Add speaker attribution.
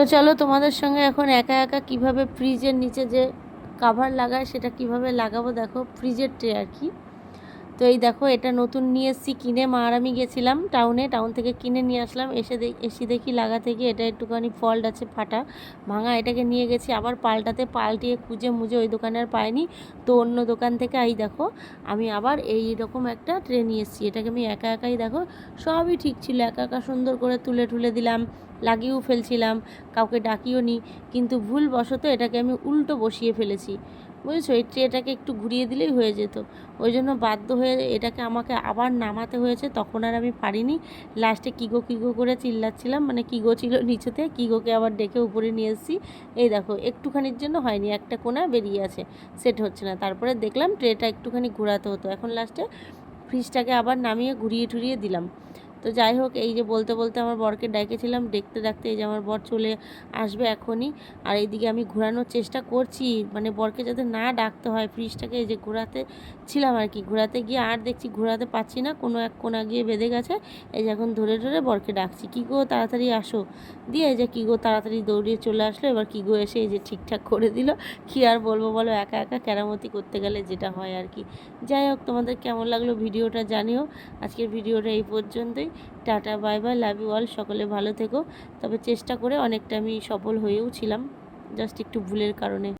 Speaker 1: তো চলো তোমাদের সঙ্গে এখন একা একা কীভাবে ফ্রিজের নিচে যে কাভার লাগায় সেটা কীভাবে লাগাবো দেখো ফ্রিজের ট্রে আর কি। তো এই দেখো, এটা নতুন নিয়ে এসেছি কিনে। মা আর আমি গেছিলাম টাউনে টাউন থেকে কিনে নিয়ে আসলাম। এসে এসে দেখি লাগা থেকে এটা একটুখানি ফল্ট আছে, ফাটা। ভাঙা, এটাকে নিয়ে গেছি, আবার পাল্টাতে পাল্টিয়ে খুঁজে মুজে ওই দোকানে আর পাইনি। তো অন্য দোকান থেকে, এই দেখো, আমি আবার এই রকম একটা ট্রে নিয়ে এসেছি। এটাকে আমি একা একাই দেখো, সবই ঠিক ছিল। একা একা সুন্দর করে তুলে ঠুলে দিলাম, লাগিয়েও ফেলছিলাম, কাউকে ডাকিও নি কিন্তু ভুলবশত এটাকে আমি উল্টো বসিয়ে ফেলেছি। বুঝেছ? এই ট্রেটাকে একটু ঘুরিয়ে দিলেই হয়ে যেত। ওই জন্য বাধ্য হয়ে এটাকে আমাকে আবার নামাতে হয়েছে। তখন আর আমি পারিনি। লাস্টে কিগো কিগো করে চিল্লাচ্ছিলাম। মানে কিগো ছিল নিচেতে। কিগোকে আবার ডেকে উপরে নিয়ে এসেছি। এই দেখো, একটুখানির জন্য হয়নি। একটা কোনা বেরিয়ে আছে। সেট হচ্ছে না। তারপরে দেখলাম ট্রেটা একটুখানি ঘোরাতে হতো। এখন লাস্টে ফ্রিজটাকে আবার নামিয়ে ঘুরিয়ে টুরিয়ে দিলাম। তো যাই হোক, এই যে বলতে বলতে আমার বরকে ডেকেছিলাম দেখতে দেখতে এই যে আমার বর চলে আসবে এখনই। আর এইদিকে আমি ঘোরানোর চেষ্টা করছি মানে বরকে যাতে না ডাকতে হয়, ফ্রিজটাকে এই যে ঘোরাতে ছিলাম আর কি। ঘোরাতে গিয়ে আর দেখছি ঘোরাতে পারছি না, কোনো এক কোনা গিয়ে বেঁধে গেছে। এই যে এখন ধরে ধরে বরকে ডাকছি, কী গো, তাড়াতাড়ি আসো। দিয়ে এই যে কী গো, তাড়াতাড়ি দৌড়িয়ে চলে আসলো। এবার কী গো এসে এই যে ঠিকঠাক করে দিল। কী আর বলব বলো, একা একা কেরামতি করতে গেলে যেটা হয় আর কি। যাই হোক, তোমাদের কেমন লাগল ভিডিওটা জানিও। আজকের ভিডিওটা এই পর্যন্তই। Tata, bye bye, love you all, সকলে ভালো থেকো। তবে চেষ্টা করে অনেকটা আমি সফল হয়েও ছিলাম, জাস্ট একটু ভুলের কারণে।